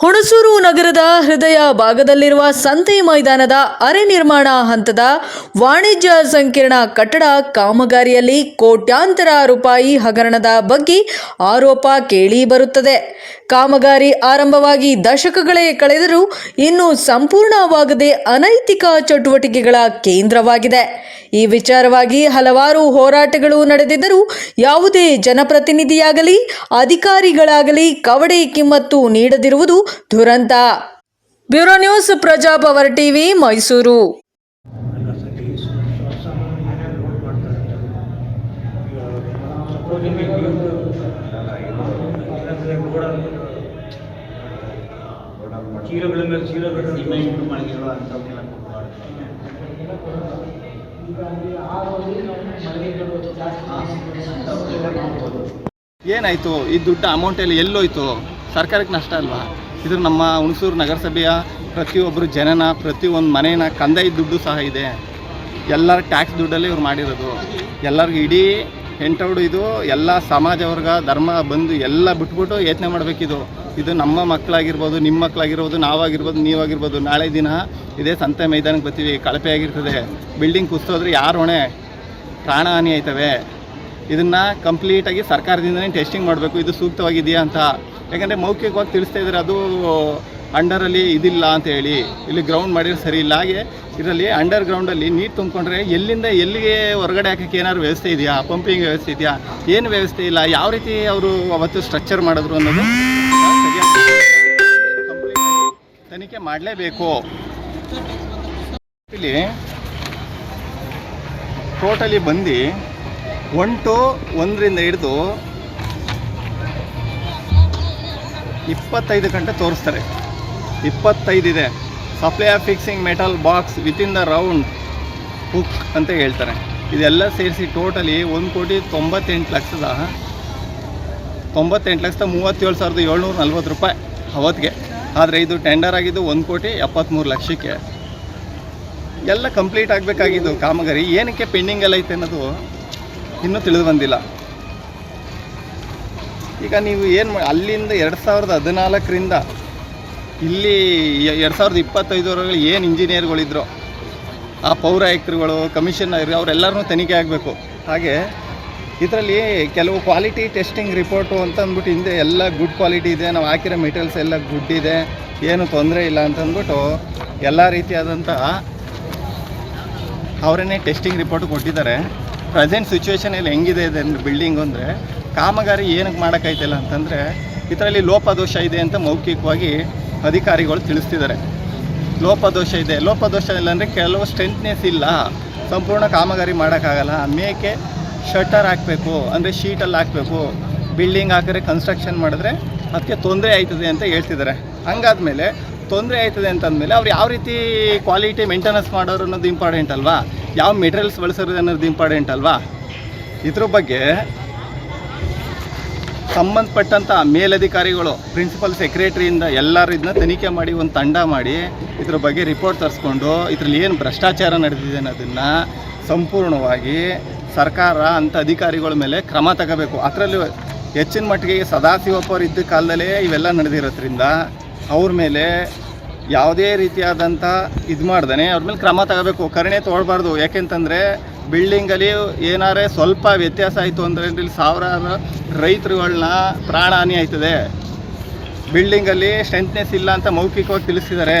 ಹುಣಸೂರು ನಗರದ ಹೃದಯ ಭಾಗದಲ್ಲಿರುವ ಸಂತೆ ಮೈದಾನದ ಅರೆ ನಿರ್ಮಾಣ ಹಂತದ ವಾಣಿಜ್ಯ ಸಂಕೀರ್ಣ ಕಟ್ಟಡ ಕಾಮಗಾರಿಯಲ್ಲಿ ಕೋಟ್ಯಾಂತರ ರೂಪಾಯಿ ಹಗರಣದ ಬಗ್ಗೆ ಆರೋಪ ಕೇಳಿ ಬರುತ್ತದೆ. ಕಾಮಗಾರಿ ಆರಂಭವಾಗಿ ದಶಕಗಳೇ ಕಳೆದರೂ ಇನ್ನೂ ಸಂಪೂರ್ಣವಾಗದೆ ಅನೈತಿಕ ಚಟುವಟಿಕೆಗಳ ಕೇಂದ್ರವಾಗಿದೆ. ಈ ವಿಚಾರವಾಗಿ ಹಲವಾರು ಹೋರಾಟಗಳು ನಡೆದಿದ್ದರೂ ಯಾವುದೇ ಜನಪ್ರತಿನಿಧಿಯಾಗಲಿ, ಅಧಿಕಾರಿಗಳಾಗಲಿ ಕವಡೆ ಕಿಮ್ಮತ್ತು ನೀಡದಿರುವುದು ದುರಂತ. ಬ್ಯೂರೋ ನ್ಯೂಸ್ ಪ್ರಜಾಪವರ್ ಟಿವಿ ಮೈಸೂರು. ಚೀಲಗಳ ಮೇಲೆ ಚೀಲಗಳು ಸಿಮೆಂಟ್ ಮಳಿಗೆಗಳು ಅಂಥವನ್ನೆಲ್ಲ ಕೊಡಬಾರ್ದು ಏನಾಯಿತು? ಈ ದುಡ್ಡು ಎಲ್ಲ ಎಲ್ಲೋಯ್ತು? ಸರ್ಕಾರಕ್ಕೆ ನಷ್ಟ ಅಲ್ವಾ? ಇದು ನಮ್ಮ ಹುಣಸೂರು ನಗರಸಭೆಯ ಪ್ರತಿಯೊಬ್ಬರು ಜನನ ಪ್ರತಿಯೊಂದು ಮನೇನ ಕಂದಾಯ ದುಡ್ಡು ಸಹ ಇದೆ. ಎಲ್ಲರ ಟ್ಯಾಕ್ಸ್ ದುಡ್ಡಲ್ಲಿ ಇವ್ರು ಮಾಡಿರೋದು. ಎಲ್ಲರಿಗೂ ಇಡೀ ಎಂಟೌಡು ಇದು ಎಲ್ಲ ಸಮಾಜ ವರ್ಗ ಧರ್ಮ ಬಂದು ಎಲ್ಲ ಬಿಟ್ಬಿಟ್ಟು ಯೋಚನೆ ಮಾಡಬೇಕಿದು. ಇದು ನಮ್ಮ ಮಕ್ಕಳಾಗಿರ್ಬೋದು ನಿಮ್ಮ ಮಕ್ಕಳಾಗಿರ್ಬೋದು, ನಾವಾಗಿರ್ಬೋದು, ನೀವಾಗಿರ್ಬೋದು. ನಾಳೆ ದಿನ ಇದೇ ಸಂತೆ ಮೈದಾನಕ್ಕೆ ಬರ್ತೀವಿ. ಕಳಪೆ ಆಗಿರ್ತದೆ. ಬಿಲ್ಡಿಂಗ್ ಕುಸ್ತೋದ್ರೆ ಯಾರು ಹೊಣೆ? ಪ್ರಾಣಹಾನಿ ಆಯ್ತವೆ. ಇದನ್ನು ಕಂಪ್ಲೀಟಾಗಿ ಸರ್ಕಾರದಿಂದನೇ ಟೆಸ್ಟಿಂಗ್ ಮಾಡಬೇಕು. ಇದು ಸೂಕ್ತವಾಗಿದೆಯಾ ಅಂತ. ಯಾಕಂದರೆ ಮೌಖಿಕವಾಗಿ ತಿಳಿಸ್ತಾ ಇದ್ದಾರೆ ಅದು ಅಂಡರಲ್ಲಿ ಇದಿಲ್ಲ ಅಂತ ಹೇಳಿ. ಇಲ್ಲಿ ಗ್ರೌಂಡ್ ಮಾಡಿದ್ರೆ ಸರಿ ಇಲ್ಲ. ಹಾಗೆ ಇದರಲ್ಲಿ ಅಂಡರ್ ಗ್ರೌಂಡಲ್ಲಿ ನೀರು ತುಂಬಿಕೊಂಡ್ರೆ ಎಲ್ಲಿಂದ ಎಲ್ಲಿಗೆ ಹೊರಗಡೆ ಹಾಕೋಕ್ಕೆ ಏನಾದ್ರು ವ್ಯವಸ್ಥೆ ಇದೆಯಾ? ಪಂಪಿಂಗ್ ವ್ಯವಸ್ಥೆ ಇದೆಯಾ? ಏನು ವ್ಯವಸ್ಥೆ ಇಲ್ಲ? ಯಾವ ರೀತಿ ಅವರು ಅವತ್ತು ಸ್ಟ್ರಕ್ಚರ್ ಮಾಡಿದ್ರು ಅನ್ನೋದು? ತನಿಖೆ ಮಾಡಲೇಬೇಕು. ಇಲ್ಲಿ ಟೋಟಲಿ ಬಂದು ಒನ್ ಟು ಒಂದರಿಂದ ಹಿಡಿದು ಇಪ್ಪತ್ತೈದು ಗಂಟೆ ತೋರಿಸ್ತಾರೆ. ಇಪ್ಪತ್ತೈದಿದೆ supply of fixing metal box within the round hook ಅಂತ ಹೇಳ್ತಾರೆ. ಇದೆಲ್ಲ ಸೇರಿಸಿ ಟೋಟಲಿ ಒಂದು ಕೋಟಿ ತೊಂಬತ್ತೆಂಟು ಲಕ್ಷದ ತೊಂಬತ್ತೆಂಟು ಲಕ್ಷದ ಮೂವತ್ತೇಳು ಸಾವಿರದ ಏಳ್ನೂರ ನಲ್ವತ್ತು ರೂಪಾಯಿ ಅವತ್ತಿಗೆ. ಆದರೆ ಇದು ಟೆಂಡರ್ ಆಗಿದ್ದು ಒಂದು ಕೋಟಿ ಎಪ್ಪತ್ತ್ಮೂರು ಲಕ್ಷಕ್ಕೆ. ಎಲ್ಲ ಕಂಪ್ಲೀಟ್ ಆಗಬೇಕಾಗಿದ್ದು ಕಾಮಗಾರಿ. ಏನಕ್ಕೆ ಪೆಂಡಿಂಗ್ ಎಲ್ಲ ಐತೆ ಅನ್ನೋದು ಇನ್ನೂ ತಿಳಿದು ಬಂದಿಲ್ಲ. ಈಗ ನೀವು ಏನು ಮಾಡಿ ಅಲ್ಲಿಂದ ಎರಡು ಸಾವಿರದ ಹದಿನಾಲ್ಕರಿಂದ ಇಲ್ಲಿ ಎರಡು ಸಾವಿರದ ಇಪ್ಪತ್ತೈದರವರೆಗೆ ಏನು ಇಂಜಿನಿಯರ್ಗಳಿದ್ರು ಆ ಪೌರಾಯುಕ್ತರುಗಳು ಕಮಿಷನರ್ ಅವರೆಲ್ಲರನ್ನೂ ತನಿಖೆ ಆಗಬೇಕು. ಹಾಗೆ ಇದರಲ್ಲಿ ಕೆಲವು ಕ್ವಾಲಿಟಿ ಟೆಸ್ಟಿಂಗ್ ರಿಪೋರ್ಟು ಅಂತ ಅಂದ್ಬಿಟ್ಟು ಹಿಂದೆ ಎಲ್ಲ ಗುಡ್ ಕ್ವಾಲಿಟಿ ಇದೆ, ನಾವು ಹಾಕಿರೋ ಮೆಟೀರಿಯಲ್ಸ್ ಎಲ್ಲ ಗುಡ್ ಇದೆ, ಏನು ತೊಂದರೆ ಇಲ್ಲ ಅಂತ ಅಂದ್ಬಿಟ್ಟು ಎಲ್ಲ ರೀತಿಯಾದಂಥ ಅವರನ್ನೇ ಟೆಸ್ಟಿಂಗ್ ರಿಪೋರ್ಟ್ ಕೊಟ್ಟಿದ್ದಾರೆ. ಪ್ರೆಸೆಂಟ್ ಸಿಚುವೇಶನಲ್ಲಿ ಹೆಂಗಿದೆ ಇದೆ ಬಿಲ್ಡಿಂಗು ಅಂದರೆ, ಕಾಮಗಾರಿ ಏನಕ್ಕೆ ಮಾಡೋಕ್ಕಾಯ್ತಿಲ್ಲ ಅಂತಂದರೆ, ಇದರಲ್ಲಿ ಲೋಪದೋಷ ಇದೆ ಅಂತ ಮೌಖಿಕವಾಗಿ ಅಧಿಕಾರಿಗಳು ತಿಳಿಸ್ತಿದ್ದಾರೆ. ಲೋಪದೋಷ ಇದೆ. ಲೋಪದೋಷ ಇಲ್ಲ ಅಂದರೆ ಕೆಲವು ಸ್ಟ್ರೆಂತ್ನೆಸ್ ಇಲ್ಲ. ಸಂಪೂರ್ಣ ಕಾಮಗಾರಿ ಮಾಡೋಕ್ಕಾಗಲ್ಲ. ಮೇಕೆ ಶಟರ್ ಹಾಕಬೇಕು, ಅಂದರೆ ಶೀಟಲ್ಲಿ ಹಾಕಬೇಕು ಬಿಲ್ಡಿಂಗ್ ಹಾಕಿದ್ರೆ ಕನ್ಸ್ಟ್ರಕ್ಷನ್ ಮಾಡಿದ್ರೆ ಅದಕ್ಕೆ ತೊಂದರೆ ಆಯ್ತದೆ ಅಂತ ಹೇಳ್ತಿದ್ದಾರೆ. ಹಂಗಾದ್ಮೇಲೆ ತೊಂದರೆ ಆಯ್ತದೆ ಅಂತಂದಮೇಲೆ ಅವ್ರು ಯಾವ ರೀತಿ ಕ್ವಾಲಿಟಿ ಮೇಂಟೆನೆನ್ಸ್ ಮಾಡೋರು ಅನ್ನೋದು ಇಂಪಾರ್ಟೆಂಟ್ ಅಲ್ವಾ? ಯಾವ ಮೆಟೀರಿಯಲ್ಸ್ ಬಳಸೋರು ಅನ್ನೋದು ಇಂಪಾರ್ಟೆಂಟ್ ಅಲ್ವಾ? ಇದ್ರ ಬಗ್ಗೆ ಸಂಬಂಧಪಟ್ಟಂಥ ಮೇಲಧಿಕಾರಿಗಳು ಪ್ರಿನ್ಸಿಪಲ್ ಸೆಕ್ರೆಟ್ರಿಯಿಂದ ಎಲ್ಲರೂ ಇದನ್ನ ತನಿಖೆ ಮಾಡಿ, ಒಂದು ತಂಡ ಮಾಡಿ ಇದ್ರ ಬಗ್ಗೆ ರಿಪೋರ್ಟ್ ತರಿಸ್ಕೊಂಡು ಇದರಲ್ಲಿ ಏನು ಭ್ರಷ್ಟಾಚಾರ ನಡೆದಿದೆ ಅನ್ನೋದನ್ನು ಸಂಪೂರ್ಣವಾಗಿ ಸರ್ಕಾರ ಅಂಥ ಅಧಿಕಾರಿಗಳ ಮೇಲೆ ಕ್ರಮ ತಗೋಬೇಕು. ಅದರಲ್ಲೂ ಹೆಚ್ಚಿನ ಮಟ್ಟಿಗೆ ಸದಾಶಿವಪ್ಪ ಅವರು ಇದ್ದ ಕಾಲದಲ್ಲೇ ಇವೆಲ್ಲ ನಡೆದಿರೋದ್ರಿಂದ ಅವ್ರ ಮೇಲೆ ಯಾವುದೇ ರೀತಿಯಾದಂಥ ಇದು ಮಾಡ್ದೇ ಅವ್ರ ಮೇಲೆ ಕ್ರಮ ತಗೋಬೇಕು. ಕರುಣೆ ತೊಗೊಳ್ಬಾರ್ದು. ಯಾಕೆಂತಂದರೆ ಬಿಲ್ಡಿಂಗಲ್ಲಿ ಏನಾರೇ ಸ್ವಲ್ಪ ವ್ಯತ್ಯಾಸ ಆಯಿತು ಅಂದರೆ ಇಲ್ಲಿ ಸಾವಿರಾರು ರೈತರುಗಳನ್ನ ಪ್ರಾಣಹಾನಿ ಆಯ್ತದೆ. ಬಿಲ್ಡಿಂಗಲ್ಲಿ ಸ್ಟ್ರೆಂತ್ನೆಸ್ ಇಲ್ಲ ಅಂತ ಮೌಖಿಕವಾಗಿ ತಿಳಿಸಿದ್ದಾರೆ.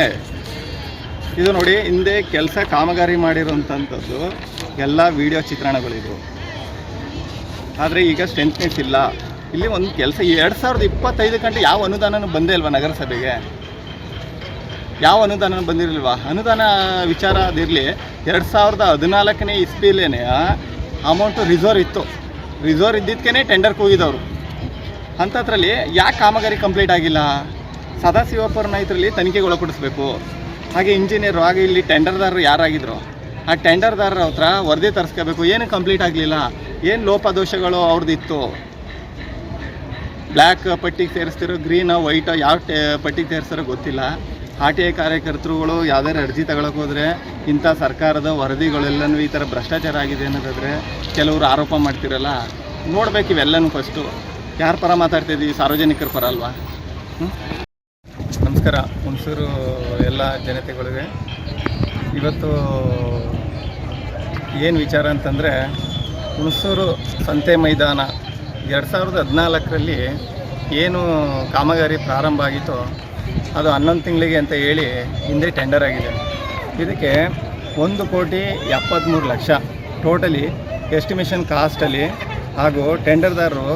ಇದು ನೋಡಿ, ಹಿಂದೆ ಕೆಲಸ ಕಾಮಗಾರಿ ಮಾಡಿರೋಂಥದ್ದು ಎಲ್ಲ ವಿಡಿಯೋ ಚಿತ್ರಣಗಳಿದ್ವು. ಆದರೆ ಈಗ ಸ್ಟ್ರೆಂತ್ನೆಸ್ ಇಲ್ಲ. ಇಲ್ಲಿ ಒಂದು ಕೆಲಸ ಎರಡು ಸಾವಿರದ ಇಪ್ಪತ್ತೈದು ಗಂಟೆ ಯಾವ ಅನುದಾನನೂ ಬಂದೇ ಇಲ್ವಾ ನಗರಸಭೆಗೆ? ಯಾವ ಅನುದಾನ ಬಂದಿರಲಿಲ್ವಾ? ಅನುದಾನ ವಿಚಾರ ಅದಿರಲಿ ಎರಡು ಸಾವಿರದ ಹದಿನಾಲ್ಕನೇ ಇಸ್ಪಿಲೇನೆ ಅಮೌಂಟು ರಿಸರ್ವ್ ಇತ್ತು. ರಿಸರ್ವ್ ಇದ್ದಿದ್ದಕ್ಕೇ ಟೆಂಡರ್ ಕೂಗಿದವರು. ಅಂಥದ್ರಲ್ಲಿ ಯಾಕೆ ಕಾಮಗಾರಿ ಕಂಪ್ಲೀಟ್ ಆಗಿಲ್ಲ? ಸದಾಶಿವಪ್ಪರನ್ನ ಇದರಲ್ಲಿ ತನಿಖೆಗೆ ಒಳಪಡಿಸ್ಬೇಕು. ಹಾಗೆ ಇಂಜಿನಿಯರು, ಹಾಗೆ ಇಲ್ಲಿ ಟೆಂಡರ್ದಾರರು ಯಾರಾಗಿದ್ರು? ಆ ಟೆಂಡರ್ದಾರರ ಹತ್ರ ವರದಿ ತರಿಸ್ಕೋಬೇಕು. ಏನು ಕಂಪ್ಲೀಟ್ ಆಗಲಿಲ್ಲ? ಏನು ಲೋಪದೋಷಗಳು ಅವ್ರದ್ದಿತ್ತು ಬ್ಲ್ಯಾಕ್ ಪಟ್ಟಿಗೆ ಸೇರಿಸ್ತಿರೋ ಗ್ರೀನ್ ವೈಟ್ ಯಾವ ಟೆ, ಪಟ್ಟಿಗೆ ಸೇರಿಸ್ತಾರೋ ಗೊತ್ತಿಲ್ಲ. ಆರ್ ಟಿ ಐ ಕಾರ್ಯಕರ್ತರುಗಳು ಯಾವ್ದಾದ್ರು ಅರ್ಜಿ ತಗೊಳಕ್ಕೆ ಹೋದರೆ, ಇಂಥ ಸರ್ಕಾರದ ವರದಿಗಳೆಲ್ಲನೂ ಈ ಥರ ಭ್ರಷ್ಟಾಚಾರ ಆಗಿದೆ ಅನ್ನೋದಾದರೆ ಕೆಲವರು ಆರೋಪ ಮಾಡ್ತಿರಲ್ಲ. ನೋಡ್ಬೇಕು ಇವೆಲ್ಲನೂ ಫಸ್ಟು ಯಾರ ಪರ ಮಾತಾಡ್ತಿದ್ದೀವಿ ಸಾರ್ವಜನಿಕರ ಪರ ಅಲ್ವಾ? ನಮಸ್ಕಾರ ಹುಣಸೂರು ಎಲ್ಲ ಜನತೆಗಳಿಗೆ ಇವತ್ತು ಏನು ವಿಚಾರ ಅಂತಂದರೆ, ಹುಣಸೂರು ಸಂತೆ ಮೈದಾನ ಎರಡು ಸಾವಿರದ ಹದಿನಾಲ್ಕರಲ್ಲಿ ಏನು ಕಾಮಗಾರಿ ಪ್ರಾರಂಭ ಆಗಿತ್ತೋ, ಅದು ಹನ್ನೊಂದು ತಿಂಗಳಿಗೆ ಅಂತ ಹೇಳಿ ಹಿಂದೆ ಟೆಂಡರ್ ಆಗಿದೆ. ಇದಕ್ಕೆ ಒಂದು ಕೋಟಿ ಎಪ್ಪತ್ತ್ಮೂರು ಲಕ್ಷ ಟೋಟಲಿ ಎಸ್ಟಿಮೇಷನ್ ಕಾಸ್ಟಲ್ಲಿ ಹಾಗೂ ಟೆಂಡರ್ದಾರರು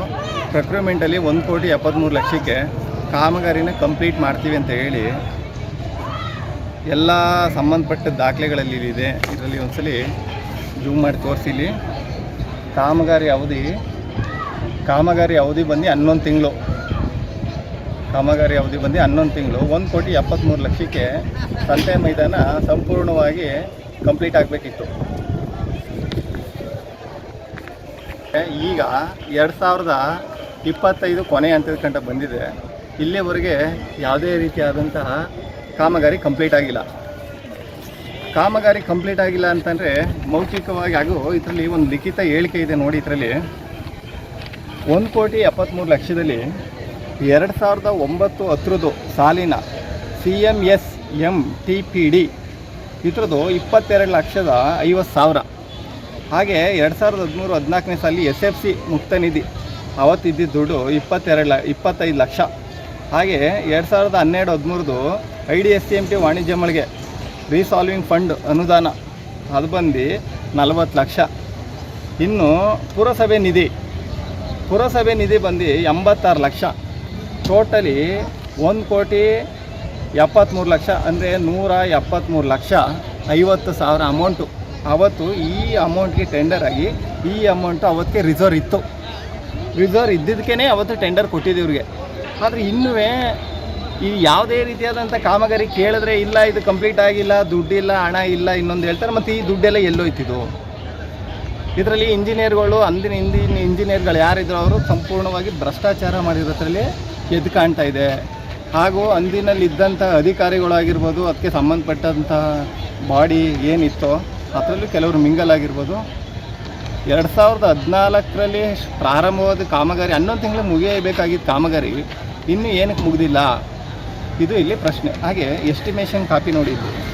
ಪ್ರಕ್ರೂಮೆಂಟಲ್ಲಿ ಒಂದು ಕೋಟಿ ಎಪ್ಪತ್ತ್ಮೂರು ಲಕ್ಷಕ್ಕೆ ಕಾಮಗಾರಿನ ಕಂಪ್ಲೀಟ್ ಮಾಡ್ತೀವಿ ಅಂತ ಹೇಳಿ, ಎಲ್ಲ ಸಂಬಂಧಪಟ್ಟ ದಾಖಲೆಗಳಲ್ಲಿ ಇದೆ. ಇದರಲ್ಲಿ ಒಂದ್ಸಲಿ ಜೂಮ್ ಮಾಡಿ ತೋರಿಸಿಲಿ. ಕಾಮಗಾರಿ ಅವಧಿ ಕಾಮಗಾರಿ ಅವಧಿ ಬಂದು ಹನ್ನೊಂದು ತಿಂಗಳು. ಕಾಮಗಾರಿ ಅವಧಿ ಬಂದು ಹನ್ನೊಂದು ತಿಂಗಳು. ಒಂದು ಕೋಟಿ ಎಪ್ಪತ್ತ್ಮೂರು ಲಕ್ಷಕ್ಕೆ ಸಂತೆ ಮೈದಾನ ಸಂಪೂರ್ಣವಾಗಿ ಕಂಪ್ಲೀಟ್ ಆಗಬೇಕಿತ್ತು. ಈಗ ಎರಡು ಸಾವಿರದ ಇಪ್ಪತ್ತೈದು ಕೊನೆ ಹಂತದ ಕಂಡ ಬಂದಿದೆ. ಇಲ್ಲಿವರೆಗೆ ಯಾವುದೇ ರೀತಿಯಾದಂತಹ ಕಾಮಗಾರಿ ಕಂಪ್ಲೀಟ್ ಆಗಿಲ್ಲ. ಕಾಮಗಾರಿ ಕಂಪ್ಲೀಟ್ ಆಗಿಲ್ಲ ಅಂತಂದರೆ ಮೌಖಿಕವಾಗಿ ಹಾಗೂ ಇದರಲ್ಲಿ ಒಂದು ಲಿಖಿತ ಹೇಳಿಕೆ ಇದೆ ನೋಡಿ ಇದರಲ್ಲಿ. ಒಂದು ಕೋಟಿ ಎಪ್ಪತ್ತ್ಮೂರು ಲಕ್ಷದಲ್ಲಿ ಎರಡು ಸಾವಿರದ ಒಂಬತ್ತು ಹತ್ರದ್ದು ಸಾಲಿನ C M S M T P D ಇದ್ರದ್ದು ಇಪ್ಪತ್ತೆರಡು ಲಕ್ಷದ ಐವತ್ತು ಸಾವಿರ. ಹಾಗೆ ಎರಡು ಸಾವಿರದ ಹದಿಮೂರು ಹದಿನಾಲ್ಕನೇ ಸಾಲಿ ಎಸ್ ಎಫ್ ಸಿ ಮುಕ್ತ ನಿಧಿ. ಅವತ್ತಿದ್ದ ದುಡ್ಡು ಇಪ್ಪತ್ತೆರಡು ಲ ಇಪ್ಪತ್ತೈದು ಲಕ್ಷ. ಹಾಗೆ ಎರಡು ಸಾವಿರದ ಹನ್ನೆರಡು ಹದಿಮೂರದು I D S C M T ವಾಣಿಜ್ಯ ಮಳಿಗೆ ರೀಸಾಲ್ವಿಂಗ್ ಫಂಡ್ ಅನುದಾನ ಅದು ಬಂದು ನಲವತ್ತು ಲಕ್ಷ. ಇನ್ನು ಪುರಸಭೆ ನಿಧಿ ಪುರಸಭೆ ನಿಧಿ ಬಂದು ಎಂಬತ್ತಾರು ಲಕ್ಷ. ಟೋಟಲಿ ಒಂದು ಕೋಟಿ ಎಪ್ಪತ್ತ್ಮೂರು ಲಕ್ಷ ಅಂದರೆ ನೂರ ಎಪ್ಪತ್ತ್ಮೂರು ಲಕ್ಷ ಐವತ್ತು ಸಾವಿರ ಅಮೌಂಟು ಅವತ್ತು ಈ ಅಮೌಂಟ್ಗೆ ಟೆಂಡರ್ ಆಗಿ ಈ ಅಮೌಂಟು ಅವತ್ತಿಗೆ ರಿಸರ್ವ್ ಇತ್ತು. ರಿಸರ್ವ್ ಇದ್ದಿದ್ದಕ್ಕೇ ಅವತ್ತು ಟೆಂಡರ್ ಕೊಟ್ಟಿದ್ದು ಇವ್ರಿಗೆ. ಆದರೆ ಇನ್ನೂ ಈ ಯಾವುದೇ ರೀತಿಯಾದಂಥ ಕಾಮಗಾರಿ ಕೇಳಿದ್ರೆ ಇಲ್ಲ, ಇದು ಕಂಪ್ಲೀಟ್ ಆಗಿಲ್ಲ, ದುಡ್ಡಿಲ್ಲ, ಹಣ ಇಲ್ಲ ಇನ್ನೊಂದು ಹೇಳ್ತಾರೆ, ಮತ್ತು ಈ ದುಡ್ಡೆಲ್ಲ ಎಲ್ಲೋಯ್ತಿದ್ದು. ಇದರಲ್ಲಿ ಇಂಜಿನಿಯರ್ಗಳು ಅಂದಿನ ಹಿಂದಿನ ಇಂಜಿನಿಯರ್ಗಳು ಯಾರಿದ್ರು ಅವರು ಸಂಪೂರ್ಣವಾಗಿ ಭ್ರಷ್ಟಾಚಾರ ಮಾಡಿರೋದ್ರಲ್ಲಿ ಎದ್ದು ಕಾಣ್ತಾ ಇದೆ. ಹಾಗೂ ಅಂದಿನಲ್ಲಿದ್ದಂಥ ಅಧಿಕಾರಿಗಳಾಗಿರ್ಬೋದು ಅದಕ್ಕೆ ಸಂಬಂಧಪಟ್ಟಂಥ ಬಾಡಿ ಏನಿತ್ತೋ, ಅದರಲ್ಲೂ ಕೆಲವರು ಮಿಂಗಲ್ ಆಗಿರ್ಬೋದು ಎರಡು ಸಾವಿರದ ಹದಿನಾಲ್ಕರಲ್ಲಿ ಪ್ರಾರಂಭವಾದ ಕಾಮಗಾರಿ, ಹನ್ನೊಂದು ತಿಂಗಳು ಮುಗಿಯಬೇಕಾಗಿದ್ದ ಕಾಮಗಾರಿ. ಇನ್ನೂ ಏನಕ್ಕೆ ಮುಗಿದಿಲ್ಲ? ಇದು ಇಲ್ಲಿ ಪ್ರಶ್ನೆ. ಹಾಗೆ ಎಸ್ಟಿಮೇಷನ್ ಕಾಪಿ ನೋಡಿದ್ದು.